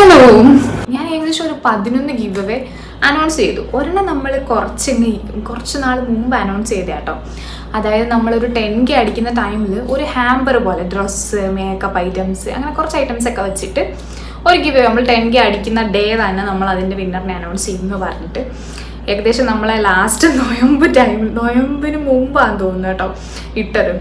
Hello ഞാൻ ഏകദേശം ഒരു പതിനൊന്ന് ഗീവ് അവേ അനൗൺസ് ചെയ്തു. ഒരെണ്ണം നമ്മൾ കുറച്ച് കുറച്ച് നാൾ മുമ്പ് അനൗൺസ് ചെയ്ത കേട്ടോ അതായത് നമ്മളൊരു ടെൻ കെ അടിക്കുന്ന ടൈമിൽ ഒരു ഹാമ്പർ പോലെ ഡ്രസ്സ് മേക്കപ്പ് ഐറ്റംസ് അങ്ങനെ കുറച്ച് ഐറ്റംസ് ഒക്കെ വെച്ചിട്ട് ഒരു ഗിവ് നമ്മൾ ടെൻ കെ അടിക്കുന്ന ഡേ തന്നെ നമ്മൾ അതിന്റെ വിന്നറിനെ അനൗൺസ് ചെയ്യുമെന്ന് പറഞ്ഞിട്ട്. ഏകദേശം നമ്മളെ ലാസ്റ്റ് നൊയമ്പ് ടൈം നൊയമ്പിന് മുമ്പാണെന്ന് തോന്നുന്നു കേട്ടോ ഇട്ടത്.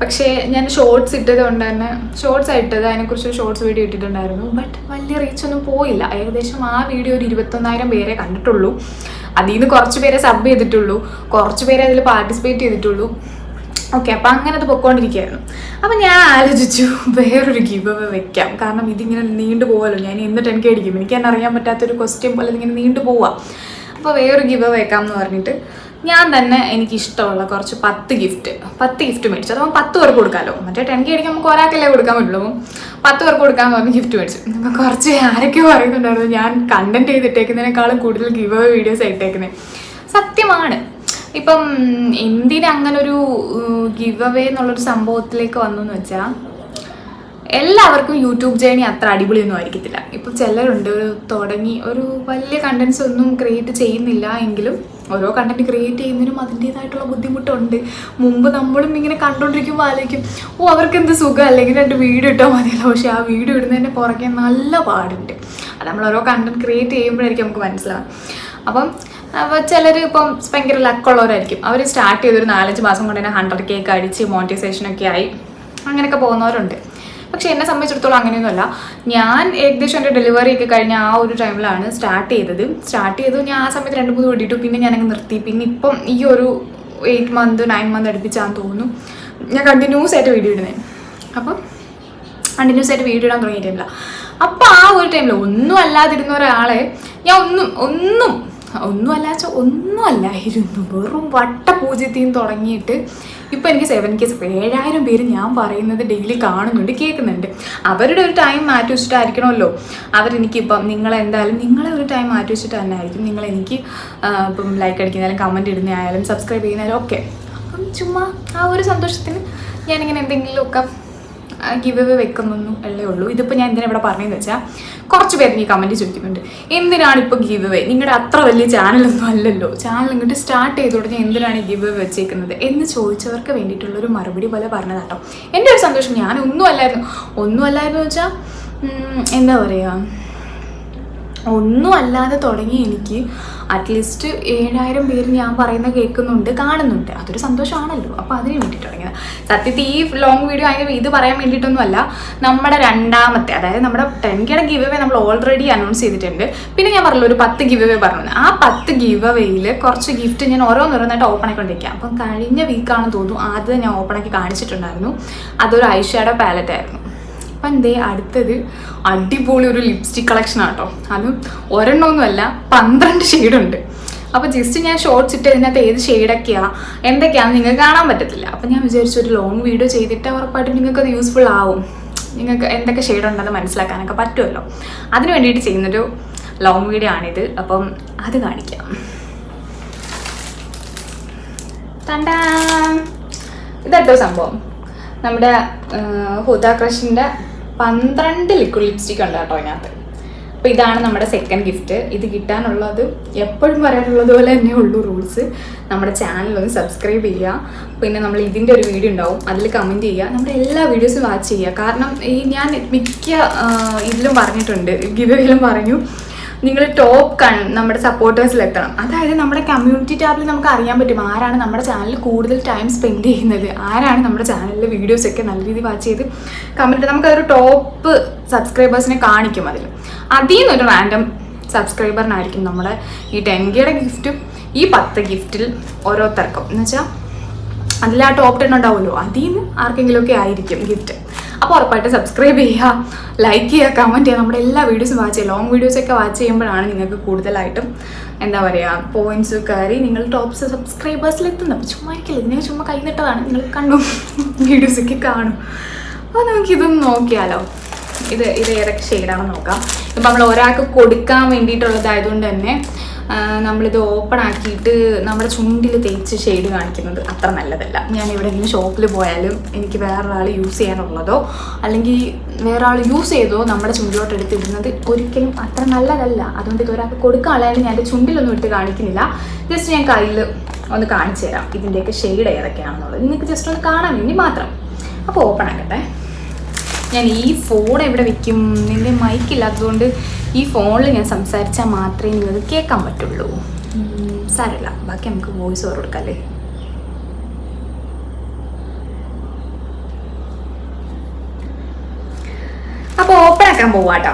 പക്ഷേ ഞാൻ ഷോർട്സ് ഇട്ടത് കൊണ്ട് തന്നെ ഷോർട്സ് ഇട്ടത് അതിനെക്കുറിച്ച് ഷോർട്സ് വീഡിയോ ഇട്ടിട്ടുണ്ടായിരുന്നു. ബട്ട് വലിയ റീച്ച് ഒന്നും പോയില്ല. ഏകദേശം ആ വീഡിയോ ഒരു ഇരുപത്തൊന്നായിരം പേരെ കണ്ടിട്ടുള്ളൂ. അതിൽ നിന്ന് കുറച്ച് പേരെ സബ് ചെയ്തിട്ടുള്ളൂ. കുറച്ച് പേരെ അതിൽ പാർട്ടിസിപ്പേറ്റ് ചെയ്തിട്ടുള്ളൂ. ഓക്കെ അപ്പം അങ്ങനെ അത് പൊക്കോണ്ടിരിക്കുകയായിരുന്നു. അപ്പം ഞാൻ ആലോചിച്ചു വേറൊരു ഗീവ് വെക്കാം. കാരണം ഇതിങ്ങനെ നീണ്ടു പോകാമല്ലോ ഞാൻ എന്നിട്ട് എനിക്ക് അടിക്കും. എനിക്ക് തന്നെ അറിയാൻ പറ്റാത്തൊരു ക്വസ്റ്റ്യൻ പോലെ ഇങ്ങനെ നീണ്ടു പോവാം. അപ്പോൾ വേറൊരു ഗീവ് വെക്കാം എന്ന് പറഞ്ഞിട്ട് ഞാൻ തന്നെ എനിക്ക് ഇഷ്ടമുള്ള കുറച്ച് പത്ത് ഗിഫ്റ്റ് പത്ത് ഗിഫ്റ്റ് മേടിച്ചു. അതാവുമ്പോൾ പത്ത് പേർക്ക് കൊടുക്കാമല്ലോ മറ്റേ ടെൻ കെ നമുക്ക് ഒരാൾക്കല്ലേ കൊടുക്കാൻ പറ്റുള്ളൂ. പത്ത് പേർക്ക് കൊടുക്കാമെന്ന് പറഞ്ഞ് ഗിഫ്റ്റ് മേടിച്ചു. അപ്പം കുറച്ച് ആരൊക്കെ പറയുന്നുണ്ടായിരുന്നു. ഞാൻ കണ്ടന്റ് ചെയ്തിട്ടേക്കുന്നതിനേക്കാളും കൂടുതൽ ഗിവ് അവ വീഡിയോസ് ഇട്ടേക്കുന്നത് സത്യമാണ്. ഇപ്പം എന്തിനങ്ങനൊരു ഗിവ് അവേ എന്നുള്ളൊരു സംഭവത്തിലേക്ക് വന്നു എന്ന് വെച്ചാൽ എല്ലാവർക്കും യൂട്യൂബ് ജേണി അത്ര അടിപൊളിയൊന്നും ആയിരിക്കത്തില്ല. ഇപ്പം ചിലരുണ്ട് തുടങ്ങി ഒരു വലിയ കണ്ടൻസ് ഒന്നും ക്രിയേറ്റ് ചെയ്യുന്നില്ല എങ്കിലും ഓരോ കണ്ടന്റ് ക്രിയേറ്റ് ചെയ്യുന്നതിനും അതിന്റേതായിട്ടുള്ള ബുദ്ധിമുട്ടുണ്ട്. മുമ്പ് നമ്മളും ഇങ്ങനെ കണ്ടുകൊണ്ടിരിക്കുമ്പോൾ ആലോചിക്കും ഓ അവർക്ക് എന്ത് സുഖം? അല്ലെങ്കിൽ രണ്ട് വീഡിയോ ഇട്ടാൽ മതിയല്ലോ. പക്ഷേ ആ വീഡിയോ ഇടുന്നതിന്റെ പുറകെ നല്ല പാടുണ്ട്. അത് നമ്മൾ ഓരോ കണ്ടന്റ് ക്രിയേറ്റ് ചെയ്യുമ്പോഴായിരിക്കും നമുക്ക് മനസ്സിലാവും അപ്പം ചിലർ ഇപ്പം ഭയങ്കര ലക്കുള്ളവരായിരിക്കും അവർ സ്റ്റാർട്ട് ചെയ്തൊരു നാലഞ്ച് മാസം കൊണ്ട് തന്നെ ഹൺഡ്രഡ് കേക്ക് അടിച്ച് മോണിറ്റൈസേഷനൊക്കെ ആയി. അങ്ങനെയൊക്കെ പോകുന്നവരുണ്ട്. പക്ഷെ എന്നെ സംബന്ധിച്ചിടത്തോളം അങ്ങനെയൊന്നുമല്ല. ഞാൻ ഏകദേശം എന്റെ ഡെലിവറി ഒക്കെ കഴിഞ്ഞ ആ ഒരു ടൈമിലാണ് സ്റ്റാർട്ട് ചെയ്തത്. സ്റ്റാർട്ട് ചെയ്തു ഞാൻ ആ സമയത്ത് രണ്ട് മൂന്ന് വെടിയിട്ടു പിന്നെ ഞാൻ ഞാനങ്ങ് നിർത്തി. പിന്നെ ഇപ്പം ഈ ഒരു എയ്റ്റ് മന്ത് നയൻ മന്ത് അടുപ്പിച്ചാന്ന് തോന്നുന്നു. ഞാൻ കണ്ടിന്യൂസ് ആയിട്ട് വീഡിയോ ഇടുന്നത് അപ്പം കണ്ടിന്യൂസ് ആയിട്ട് വീഡിയോ ഇടാൻ തുടങ്ങിയ ടൈമില്ല അപ്പം ആ ഒരു ടൈമിൽ ഒന്നും അല്ലാതിരുന്ന ഒരാളെ ഞാൻ ഒന്നും ഒന്നും ഒന്നും അല്ലാച്ച ഒന്നും അല്ലായിരുന്നു. വെറും വട്ട പൂജ്യത്തിൽ നിന്ന് തുടങ്ങിയിട്ട് ഇപ്പം എനിക്ക് സെവൻ കേസ് ഏഴായിരം പേര് ഞാൻ പറയുന്നത് ഡെയിലി കാണുന്നുണ്ട് കേൾക്കുന്നുണ്ട്. അവരുടെ ഒരു ടൈം മാറ്റി വെച്ചിട്ടായിരിക്കണമല്ലോ. അവരെനിക്കിപ്പം നിങ്ങളെന്തായാലും നിങ്ങളെ ഒരു ടൈം മാറ്റി വെച്ചിട്ട് തന്നെ ആയിരിക്കും നിങ്ങളെനിക്ക് ഇപ്പം ലൈക്ക് അടിക്കുന്നതായാലും കമന്റ് ഇടുന്നതായാലും സബ്സ്ക്രൈബ് ചെയ്യുന്നതായാലും ഒക്കെ. അപ്പം ചുമ്മാ ആ ഒരു സന്തോഷത്തിന് ഞാനിങ്ങനെ എന്തെങ്കിലുമൊക്കെ ഗിവ് അവേ വെക്കുന്നൊന്നും അല്ലേ ഉള്ളൂ. ഇതിപ്പോൾ ഞാൻ എന്തിനാണ് ഇവിടെ പറഞ്ഞതെന്ന് വെച്ചാൽ കുറച്ച് പേര് ഈ കമന്റ് ചോദിക്കുന്നുണ്ട്. എന്തിനാണ് ഇപ്പോൾ ഗിവ് അവേ നിങ്ങളുടെ അത്ര വലിയ ചാനലൊന്നും അല്ലല്ലോ. ചാനൽ ഇങ്ങോട്ട് സ്റ്റാർട്ട് ചെയ്ത് തുടങ്ങി എന്തിനാണ് ഗിവ് അവേ വെച്ചേക്കുന്നത്? എന്ന് ചോദിച്ചവർക്ക് വേണ്ടിയിട്ടുള്ളൊരു മറുപടി പോലെ പറഞ്ഞതാട്ടോ. എന്റെ ഒരു സന്തോഷം ഞാൻ അല്ലായിരുന്നു. ഒന്നും അല്ലായിരുന്നു വെച്ചാൽ എന്താ പറയുക ഒന്നും അല്ലാതെ തുടങ്ങി എനിക്ക് അറ്റ്ലീസ്റ്റ് ഏഴായിരം പേര് ഞാൻ പറയുന്ന കേൾക്കുന്നുണ്ട് കാണുന്നുണ്ട്. അതൊരു സന്തോഷമാണല്ലോ. അപ്പോൾ അതിന് വേണ്ടിയിട്ട് തുടങ്ങിയത്. സത്യത്തിൽ ഈ ലോങ് വീഡിയോ അതിന് ഇത് പറയാൻ വേണ്ടിയിട്ടൊന്നുമല്ല നമ്മുടെ രണ്ടാമത്തെ അതായത് നമ്മുടെ ടെൻ കെയുടെ ഗിവ് അവേ നമ്മൾ ഓൾറെഡി അനൗൺസ് ചെയ്തിട്ടുണ്ട്. പിന്നെ ഞാൻ പറഞ്ഞല്ലോ ഒരു പത്ത് ഗിവ് അവേ പറഞ്ഞു ആ പത്ത് ഗിവ് അവേയിൽ കുറച്ച് ഗിഫ്റ്റ് ഞാൻ ഓരോന്നോരോന്നായിട്ട് ഓപ്പൺ ആയിക്കൊണ്ടിരിക്കാം. അപ്പം കഴിഞ്ഞ വീക്കാണെന്ന് തോന്നുന്നു ആദ്യം ഞാൻ ഓപ്പൺ ആക്കി കാണിച്ചിട്ടുണ്ടായിരുന്നു. അതൊരു ഐഷാഡോ പാലറ്റ് ആയിരുന്നു. അപ്പം എന്തേ അടുത്തത് അടിപൊളി ഒരു ലിപ്സ്റ്റിക് കളക്ഷൻ ആട്ടോ. അതും ഒരെണ്ണമൊന്നുമല്ല പന്ത്രണ്ട് ഷെയ്ഡുണ്ട് അപ്പോൾ ജസ്റ്റ് ഞാൻ ഷോർട്സ് ഇട്ട് ഇതിനകത്ത് ഏത് ഷെയ്ഡൊക്കെയാണ് എന്തൊക്കെയാണെന്ന് നിങ്ങൾക്ക് കാണാൻ പറ്റത്തില്ല. അപ്പം ഞാൻ വിചാരിച്ചു ഒരു ലോങ് വീഡിയോ ചെയ്തിട്ട് ഉറപ്പായിട്ടും നിങ്ങൾക്കത് യൂസ്ഫുൾ ആവും. നിങ്ങൾക്ക് എന്തൊക്കെ ഷെയ്ഡ് ഉണ്ടെന്ന് മനസ്സിലാക്കാനൊക്കെ പറ്റുമല്ലോ. അതിന് വേണ്ടിയിട്ട് ചെയ്യുന്നൊരു ലോങ് വീഡിയോ ആണിത്. അപ്പം അത് കാണിക്കാം. തണ്ടാ ഇതട്ടോ സംഭവം? നമ്മുടെ ഹുദാ ക്രഷിന്റെ പന്ത്രണ്ട് ലിക്വിഡ് ലിപ്സ്റ്റിക് ഉണ്ട് കേട്ടോ അതിനകത്ത് അപ്പോൾ ഇതാണ് നമ്മുടെ സെക്കൻഡ് ഗിഫ്റ്റ് ഇത് കിട്ടാനുള്ളത് എപ്പോഴും പറയാനുള്ളത് പോലെ തന്നെ ഉള്ളൂ റൂൾസ് നമ്മുടെ ചാനൽ ഒന്ന് സബ്സ്ക്രൈബ് ചെയ്യുക. പിന്നെ നമ്മൾ ഇതിന്റെ ഒരു വീഡിയോ ഉണ്ടാവും. അതിൽ കമന്റ് ചെയ്യുക. നമ്മുടെ എല്ലാ വീഡിയോസും വാച്ച് ചെയ്യുക. കാരണം ഈ ഞാൻ മിക്ക ഇതിലും പറഞ്ഞിട്ടുണ്ട്. ഗിവയിലും പറഞ്ഞു. നിങ്ങൾ ടോപ്പ് കൺ നമ്മുടെ സപ്പോർട്ടേഴ്സിൽ എത്തണം. അതായത് നമ്മുടെ കമ്മ്യൂണിറ്റി ടാബിൽ നമുക്ക് അറിയാൻ പറ്റും ആരാണ് നമ്മുടെ ചാനലിൽ കൂടുതൽ ടൈം സ്പെൻഡ് ചെയ്യുന്നത്. ആരാണ് നമ്മുടെ ചാനലിലെ വീഡിയോസ് ഒക്കെ നല്ല രീതിയിൽ വാച്ച് ചെയ്ത് കമന്റ് നമുക്കതൊരു ടോപ്പ് സബ്സ്ക്രൈബേഴ്സിനെ കാണിക്കും അതിൽ അതിൽ നിന്നൊരു റാൻഡം സബ്സ്ക്രൈബറിനായിരിക്കും നമ്മുടെ ഈ ടെൻ കെയുടെ ഗിഫ്റ്റും ഈ പത്ത് ഗിഫ്റ്റിൽ ഓരോരുത്തർക്കും. എന്ന് വെച്ചാൽ അതിൽ ആ ടോപ്പ് ടെൻ ഉണ്ടാവുമല്ലോ. അതിൽ നിന്ന് ആർക്കെങ്കിലുമൊക്കെ ആയിരിക്കും ഗിഫ്റ്റ് അപ്പോൾ ഉറപ്പായിട്ട് സബ്സ്ക്രൈബ് ചെയ്യുക ലൈക്ക് ചെയ്യുക കമന്റ് ചെയ്യുക. നമ്മുടെ എല്ലാ വീഡിയോസും വാച്ച് ചെയ്യുക. ലോങ് വീഡിയോസൊക്കെ വാച്ച് ചെയ്യുമ്പോഴാണ് നിങ്ങൾക്ക് കൂടുതലായിട്ടും എന്താ പറയുക പോയിന്റ്സ് കയറി നിങ്ങൾ ടോപ്സ് സബ്സ്ക്രൈബേഴ്സിൽ എത്തുന്നത്. അപ്പോൾ ചുമ്മാ ഇരിക്കില്ല? ഇതിനെ ചുമ്മാ കൈനിട്ടതാണ്. നിങ്ങൾ കണ്ടു? വീഡിയോസൊക്കെ കാണും. അപ്പോൾ നമുക്കിതൊന്ന് നോക്കിയാലോ? ഇത് ഇത് ഏതൊക്കെ ഷെയ്ഡാണെന്ന് നോക്കാം. ഇപ്പം നമ്മൾ ഒരാൾക്ക് കൊടുക്കാൻ വേണ്ടിയിട്ടുള്ളതായതുകൊണ്ട് തന്നെ നമ്മളിത് ഓപ്പൺ ആക്കിയിട്ട് നമ്മുടെ ചുണ്ടിൽ തേച്ച് ഷെയ്ഡ് കാണിക്കുന്നത് അത്ര നല്ലതല്ല. ഞാൻ എവിടെയെങ്കിലും ഷോപ്പിൽ പോയാലും എനിക്ക് വേറൊരാൾ യൂസ് ചെയ്യാനുള്ളതോ അല്ലെങ്കിൽ വേറെ ആൾ യൂസ് ചെയ്തോ നമ്മുടെ ചുണ്ടിലോട്ട് എടുത്തിടുന്നത് ഒരിക്കലും അത്ര നല്ലതല്ല. അതുകൊണ്ട് ഇതൊരാൾക്ക് കൊടുക്കാനുള്ളതായാലും ഞാൻ എന്റെ ചുണ്ടിലൊന്നും എടുത്ത് കാണിക്കുന്നില്ല. ജസ്റ്റ് ഞാൻ കയ്യിൽ ഒന്ന് കാണിച്ചു തരാം. ഇതിന്റെയൊക്കെ ഷെയ്ഡ് ഏതൊക്കെയാണെന്നുള്ളത് നിങ്ങൾക്ക് ജസ്റ്റ് ഒന്ന് കാണാൻ വേണ്ടി മാത്രം. അപ്പോൾ ഓപ്പൺ ആക്കട്ടെ. ഞാൻ ഈ ഫോൺ എവിടെ വെക്കും? നിന്റെ മൈക്ക് ഇല്ലാത്തതുകൊണ്ട് ഈ ഫോണിൽ ഞാൻ സംസാരിച്ചാൽ മാത്രമേ നിങ്ങൾക്ക് കേൾക്കാൻ പറ്റുള്ളൂ. സാരല്ല ബാക്കി നമുക്ക് വോയിസ് ഓവർ കൊടുക്കാം അപ്പോൾ ഓപ്പൺ ആക്കാൻ പോവാട്ടോ.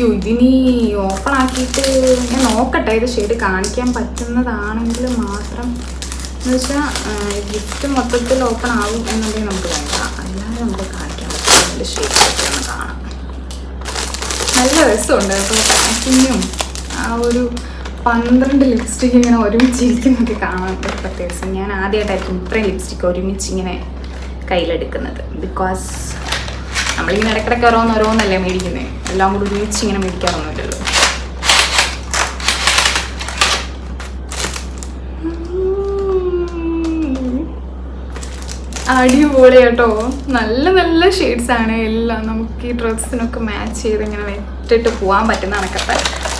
യോ ഇതിനി ഓപ്പൺ ആക്കിയിട്ട് ഞാൻ നോക്കട്ടെ. ഇത് ഷെയ്ഡ് കാണിക്കാൻ പറ്റുന്നതാണെങ്കിൽ മാത്രം. എന്ന് വെച്ചാൽ ഗിഫ്റ്റ് മൊത്തത്തിൽ ഓപ്പൺ ആവും എന്നുണ്ടെങ്കിൽ നമുക്ക് വേണ്ട. അല്ലാതെ നമുക്ക് കാണിക്കാൻ പറ്റും നല്ല ഷെയ്ഡ് ഒന്ന് കാണാം. നല്ല രസമുണ്ട് അപ്പോൾ പാക്കിങ്ങും ആ ഒരു പന്ത്രണ്ട് ലിപ്സ്റ്റിക് ഇങ്ങനെ ഒരുമിച്ച് ഇരിക്കുന്നൊക്കെ കാണാൻ പ്രത്യേകിച്ച് ഞാൻ ആദ്യമായിട്ടായിരിക്കും ഇത്രയും ലിപ്സ്റ്റിക് ഒരുമിച്ച് ഇങ്ങനെ കയ്യിലെടുക്കുന്നത്. ബിക്കോസ് നമ്മളിങ്ങനെ ഇടയ്ക്കിടയ്ക്ക് ഓരോന്ന് ഓരോന്നല്ലേ മേടിക്കുന്നത് എല്ലാം കൂടി ഒരുമിച്ച് ഇങ്ങനെ മേടിക്കാറൊന്നുമില്ലല്ലോ. അടിപൊളി കേട്ടോ. നല്ല നല്ല ഷെയ്ഡ്സ് ആണ്. എല്ലാം നമുക്ക് ഈ ഡ്രസ്സിനൊക്കെ മാച്ച് ചെയ്ത് ഇങ്ങനെ വെട്ടിട്ട് പോകാൻ പറ്റുന്ന കണക്കത്തെ.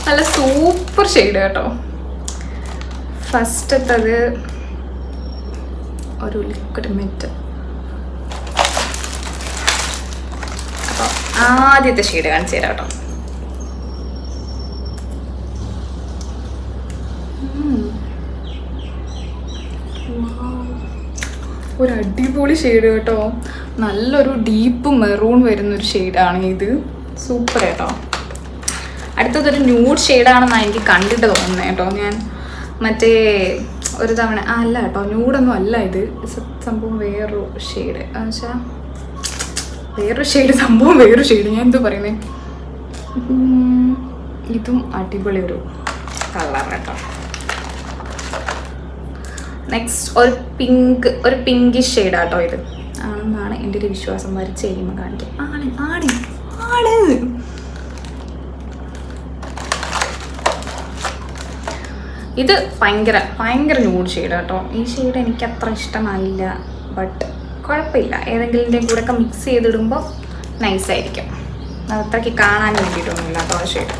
നല്ല സൂപ്പർ ഷെയ്ഡ് കേട്ടോ. ഫസ്റ്റത്തത് ഒരു ലിക്വിഡ് മിറ്റ് അപ്പോൾ ആദ്യത്തെ ഷെയ്ഡ് കാണിച്ചു തരാം കേട്ടോ. ഒരു അടിപൊളി ഷെയ്ഡ് കേട്ടോ. നല്ലൊരു ഡീപ്പ് മെറൂൺ വരുന്നൊരു ഷെയ്ഡാണ് ഇത്. സൂപ്പർ കേട്ടോ അടുത്തതൊരു ന്യൂഡ് ഷെയ്ഡാണെന്നാണ് എനിക്ക് കണ്ടിട്ട് തോന്നുന്നത് കേട്ടോ ഞാൻ. മറ്റേ ഒരു തവണ ആ അല്ല കേട്ടോ ന്യൂഡൊന്നും അല്ല ഇത്. സംഭവം വേറൊരു ഷെയ്ഡ് എന്നുവെച്ചാൽ വേറൊരു ഷെയ്ഡ് സംഭവം വേറൊരു ഷെയ്ഡ് ഞാൻ എന്തോ പറയുന്നത് ഇതും അടിപൊളി ഒരു കളർ കേട്ടോ. നെക്സ്റ്റ് ഒരു പിങ്ക് ഒരു പിങ്കിഷ് ഷെയ്ഡാട്ടോ ഇത്. ആണെന്നാണ് എന്റെ ഒരു വിശ്വാസം. വരച്ച് കഴിയുമ്പോൾ കാണിക്കും. ആണ് ആണ് ആണ്. ഇത് ഭയങ്കര ഭയങ്കര ന്യൂഡ് ഷെയ്ഡ് കേട്ടോ ഈ ഷെയ്ഡ് എനിക്ക് അത്ര ഇഷ്ടമായില്ല ബട്ട് കുഴപ്പമില്ല. ഏതെങ്കിലും കൂടെ ഒക്കെ മിക്സ് ചെയ്തിടുമ്പോൾ നൈസായിരിക്കും അത്രയ്ക്ക് കാണാൻ വേണ്ടിയിട്ടൊന്നുമില്ല കേട്ടോ ആ ഷെയ്ഡ്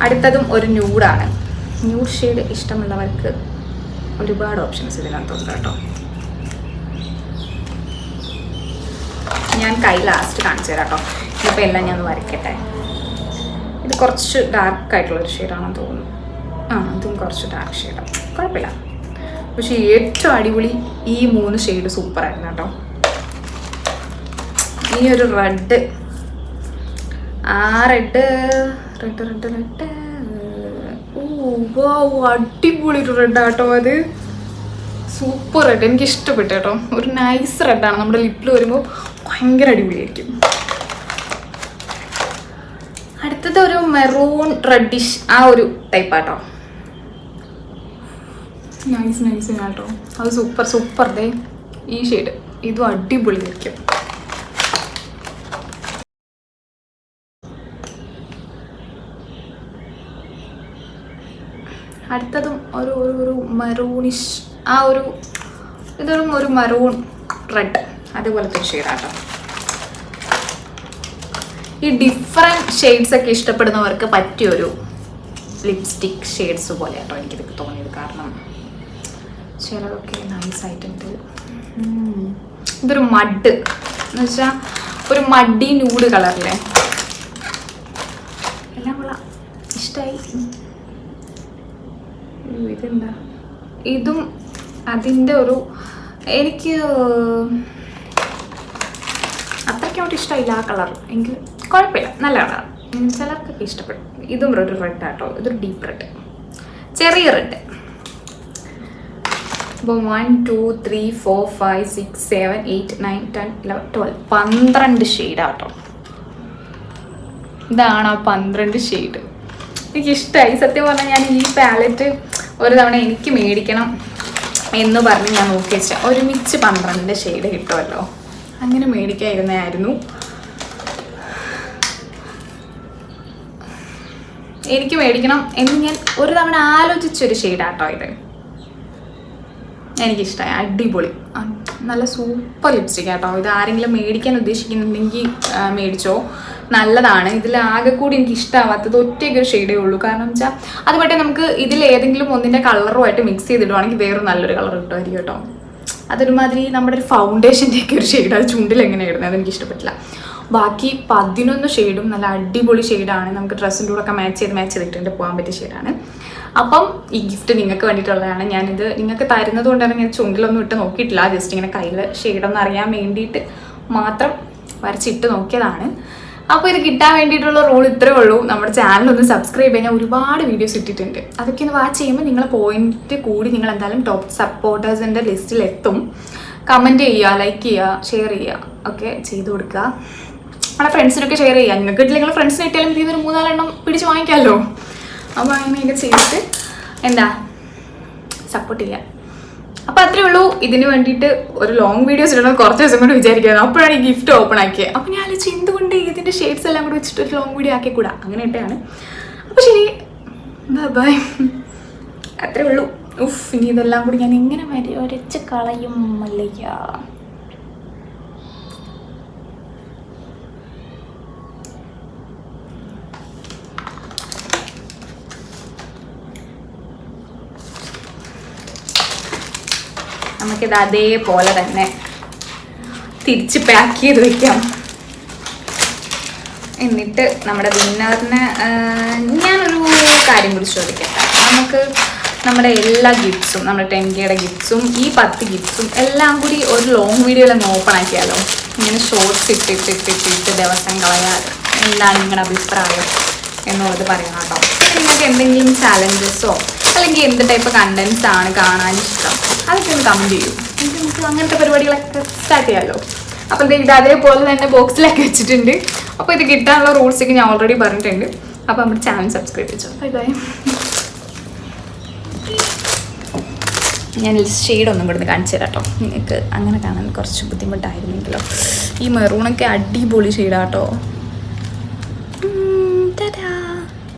അടുത്തതും ഒരു ന്യൂഡാണ് ന്യൂഡ് ഷെയ്ഡ് ഇഷ്ടമുള്ളവർക്ക് ഒരുപാട് ഓപ്ഷൻസ് ഇതിനകത്തുണ്ട് കേട്ടോ. ഞാൻ കൈ ലാസ്റ്റ് കാണിച്ചു തരാം കേട്ടോ. ഇതിപ്പോൾ എല്ലാം ഞാൻ വരയ്ക്കട്ടെ. ഇത് കുറച്ച് ഡാർക്ക് ആയിട്ടുള്ളൊരു ഷെയ്ഡാണെന്ന് തോന്നുന്നു. ആ അതും കുറച്ച് ഡാർക്ക് ഷെയ്ഡാണ് കുഴപ്പമില്ല. പക്ഷേ ഏറ്റവും അടിപൊളി ഈ മൂന്ന് ഷെയ്ഡ് സൂപ്പറായിരുന്നു കേട്ടോ. ഈ ഒരു റെഡ് ആ റെഡ് റെഡ് റെഡ് റെഡ് അടിപൊളി റെഡ് ആട്ടോ അത്. സൂപ്പർ റെഡ് എനിക്ക് ഇഷ്ടപ്പെട്ടു കേട്ടോ. ഒരു നൈസ് റെഡാണ് നമ്മുടെ ലിപ്പിൽ വരുമ്പോൾ ഭയങ്കര അടിപൊളിയായിരിക്കും. അടുത്തത് ഒരു മെറൂൺ റെഡിഷ് ആ ഒരു ടൈപ്പ് ആട്ടോ. നൈസ് നൈസ് കേട്ടോ. അത് സൂപ്പർ സൂപ്പർ ദേ. ഈ ഷെയ്ഡ് ഇതും അടിപൊളിയായിരിക്കും. അടുത്തതും ഒരു ഒരു ഒരു മെറൂണിഷ് ആ ഒരു ഇതൊരു ഒരു മറൂൺ റെഡ് അതുപോലത്തെ ഷെയ്ഡാട്ടോ ഈ ഡിഫറെന്റ് ഷെയ്ഡ്സ് ഒക്കെ ഇഷ്ടപ്പെടുന്നവർക്ക് പറ്റിയൊരു ലിപ്സ്റ്റിക് ഷെയ്ഡ്സ് പോലെ കേട്ടോ എനിക്കിതൊക്കെ തോന്നിയത് കാരണം. ചിലതൊക്കെ നൈസ് ആയിട്ടുണ്ട്. ഇതൊരു മഡ് എന്ന് വെച്ചാൽ ഒരു മഡി ന്യൂഡ് കളറിലെ എല്ലാം കൊള്ളാം. ഇഷ്ടമായി ഇതെന്താ? ഇതും അതിന്റെ ഒരു എനിക്ക് അത്രയ്ക്കോട്ട് ഇഷ്ടമില്ല ആ കളർ. എങ്കിൽ കുഴപ്പമില്ല. നല്ല കളർ. ചിലർക്കൊക്കെ ഇഷ്ടപ്പെടും. ഇതും ഒരു റെഡ് ആട്ടോ. ഇതൊരു ഡീപ്പ് റെഡ് ചെറിയ റെഡ് അപ്പോൾ one two three four five six seven eight nine ten eleven twelve പന്ത്രണ്ട് ഷെയ്ഡാട്ടോ ഇതാണ് ആ പന്ത്രണ്ട് ഷെയ്ഡ് എനിക്കിഷ്ടമായി സത്യം പറഞ്ഞാൽ ഞാൻ ഈ പാലറ്റ് ഒരു തവണ എനിക്ക് മേടിക്കണം എന്ന് പറഞ്ഞ് ഞാൻ നോക്കി വെച്ചാൽ ഒരുമിച്ച് പന്ത്രണ്ട് ഷെയ്ഡ് കിട്ടുമല്ലോ അങ്ങനെ മേടിക്കായിരുന്നായിരുന്നു എനിക്ക് മേടിക്കണം എന്ന് ഞാൻ ഒരു തവണ ആലോചിച്ചൊരു ഷെയ്ഡാട്ടോ ഇത്. എനിക്കിഷ്ടമായി അടിപൊളി. നല്ല സൂപ്പർ ലിപ്സ്റ്റിക് കേട്ടോ ഇത് ആരെങ്കിലും മേടിക്കാൻ ഉദ്ദേശിക്കുന്നുണ്ടെങ്കിൽ മേടിച്ചോ. നല്ലതാണ്. ഇതിൽ ആകെ കൂടി എനിക്ക് ഇഷ്ടമാവാത്തത് ഒറ്റയ്ക്ക് ഒരു ഷെയ്ഡേ ഉള്ളൂ. കാരണം വെച്ചാൽ അത് പറ്റേ നമുക്ക് ഇതിൽ ഏതെങ്കിലും ഒന്നിന്റെ കളറുമായിട്ട് മിക്സ് ചെയ്തിടുവാണെങ്കിൽ വേറെ നല്ലൊരു കളർ കിട്ടുമായിരിക്കും കേട്ടോ. അതൊരുമാതിരി നമ്മുടെ ഒരു ഫൗണ്ടേഷന്റെ ഒക്കെ ഒരു ഷെയ്ഡ് അത് ചുണ്ടിൽ എങ്ങനെ ഇടുന്നത്? അതെനിക്ക് ഇഷ്ടപ്പെട്ടില്ല. ബാക്കി പതിനൊന്ന് ഷെയ്ഡും നല്ല അടിപൊളി ഷെയ്ഡാണ് നമുക്ക് ഡ്രസ്സിന്റെ കൂടെ ഒക്കെ മാച്ച് ചെയ്ത് മാച്ച് ചെയ്തിട്ടുണ്ട്. പോകാൻ പറ്റിയ ഷെയ്ഡാണ് അപ്പം ഈ ഗിഫ്റ്റ് നിങ്ങൾക്ക് വേണ്ടിയിട്ടുള്ളതാണ്. ഞാനിത് നിങ്ങൾക്ക് തരുന്നത് കൊണ്ടാണ് ഞാൻ ചുണ്ടിലൊന്നും ഇട്ട് നോക്കിയിട്ടില്ല. ജസ്റ്റ് ഇങ്ങനെ കയ്യിൽ ഷെയ്ഡൊന്നും അറിയാൻ വേണ്ടിയിട്ട് മാത്രം വരച്ചിട്ട് നോക്കിയതാണ്. അപ്പോൾ ഇത് കിട്ടാൻ വേണ്ടിയിട്ടുള്ള റൂൾ ഇത്രേ ഉള്ളൂ. നമ്മുടെ ചാനൽ ഒന്ന് സബ്സ്ക്രൈബ് ചെയ്യാൻ ഒരുപാട് വീഡിയോസ് ഇട്ടിട്ടുണ്ട്. അതൊക്കെ ഒന്ന് വാച്ച് ചെയ്യുമ്പോൾ നിങ്ങൾ പോയിന്റ് കൂടി നിങ്ങൾ എന്തായാലും ടോപ്പ് സപ്പോർട്ടേഴ്സിന്റെ ലിസ്റ്റിൽ എത്തും. കമന്റ് ചെയ്യുക ലൈക്ക് ചെയ്യുക ഷെയർ ചെയ്യുക. ഒക്കെ ചെയ്തു കൊടുക്കുക. നമ്മളെ ഫ്രണ്ട്സിനൊക്കെ ഷെയർ ചെയ്യുക. നിങ്ങൾക്ക് കിട്ടില്ല നിങ്ങൾ ഫ്രണ്ട്സിന് കിട്ടിയാലും ഇതിൽ ഒരു മൂന്നാലെണ്ണം പിടിച്ച് വാങ്ങിക്കാമല്ലോ. അപ്പോൾ അങ്ങനെയൊക്കെ ചെയ്തിട്ട് എന്താ? സപ്പോർട്ട് ചെയ്യുക അപ്പോൾ അത്രേ ഉള്ളൂ. ഇതിന് വേണ്ടിയിട്ട് ഒരു ലോങ് വീഡിയോസ് ഇടണം കുറച്ച് ദിവസം കൊണ്ട് വിചാരിക്കുന്നത് അപ്പോഴാണ് ഈ ഗിഫ്റ്റ് ഓപ്പൺ ആക്കിയത് അപ്പോൾ ഞാൻ ആലോചിച്ചു എന്തുകൊണ്ട് ഇതിന്റെ ഷേപ്സ് എല്ലാം കൂടെ വെച്ചിട്ട് ഒരു ലോങ് വീഡിയോ ആക്കി കൂടാ അങ്ങനെ ഇട്ടാണ് അപ്പോൾ ശരി. ബൈ അത്രേ ഉള്ളൂ. ഉഫ് ഇനി ഇതെല്ലാം കൂടി ഞാൻ എങ്ങനെ വരെ ഒരച്ച് കളയും മല്ലയ്യ. നമുക്കിത് അതേപോലെ തന്നെ തിരിച്ച് പാക്ക് ചെയ്ത് വെക്കാം. എന്നിട്ട് നമ്മുടെ വിന്നറിന് ഞാനൊരു കാര്യം കൂടി ചോദിക്കട്ടെ നമുക്ക് നമ്മുടെ എല്ലാ ഗിഫ്റ്റ്സും നമ്മുടെ ടെൻ കെയുടെ ഗിഫ്റ്റ്സും ഈ പത്ത് ഗിഫ്റ്റ്സും എല്ലാം കൂടി ഒരു ലോങ് വീഡിയോയിൽ ഒന്ന് ഓപ്പൺ ആക്കിയാലോ? ഇങ്ങനെ ഷോർട്സ് ഇട്ട് ഇട്ട് ഇട്ട് ദിവസം കളയാതെ എന്താണ് നിങ്ങളുടെ അഭിപ്രായം എന്നുള്ളത് പറയണം കേട്ടോ. നിങ്ങൾക്ക് എന്തെങ്കിലും ചാലഞ്ചസോ അല്ലെങ്കിൽ എന്ത് ടൈപ്പ് കണ്ടന്റ്സ് ആണ് കാണാൻ ഇഷ്ടം? അതൊക്കെ ഒന്ന് കമന്റ് ചെയ്യൂ. എനിക്ക് നമുക്ക് അങ്ങനത്തെ പരിപാടികളൊക്കെ സ്റ്റാർട്ട് ചെയ്യാമല്ലോ അപ്പോൾ ഇത് അതേപോലെ തന്നെ ബോക്സിലൊക്കെ വെച്ചിട്ടുണ്ട്. അപ്പോൾ ഇത് കിട്ടാനുള്ള റൂൾസ് ഒക്കെ ഞാൻ ഓൾറെഡി പറഞ്ഞിട്ടുണ്ട്. അപ്പോൾ നമ്മുടെ ചാനൽ സബ്സ്ക്രൈബ് ചെയ്തു. ബൈ ബൈ ഞാൻ ഷെയ്ഡ് ഒന്നും ഇവിടുന്ന് കാണിച്ചു തരാം കേട്ടോ. നിങ്ങൾക്ക് അങ്ങനെ കാണാൻ കുറച്ച് ബുദ്ധിമുട്ടായിരുന്നെങ്കിലോ. ഈ മെറൂണൊക്കെ അടിപൊളി ഷെയ്ഡാട്ടോ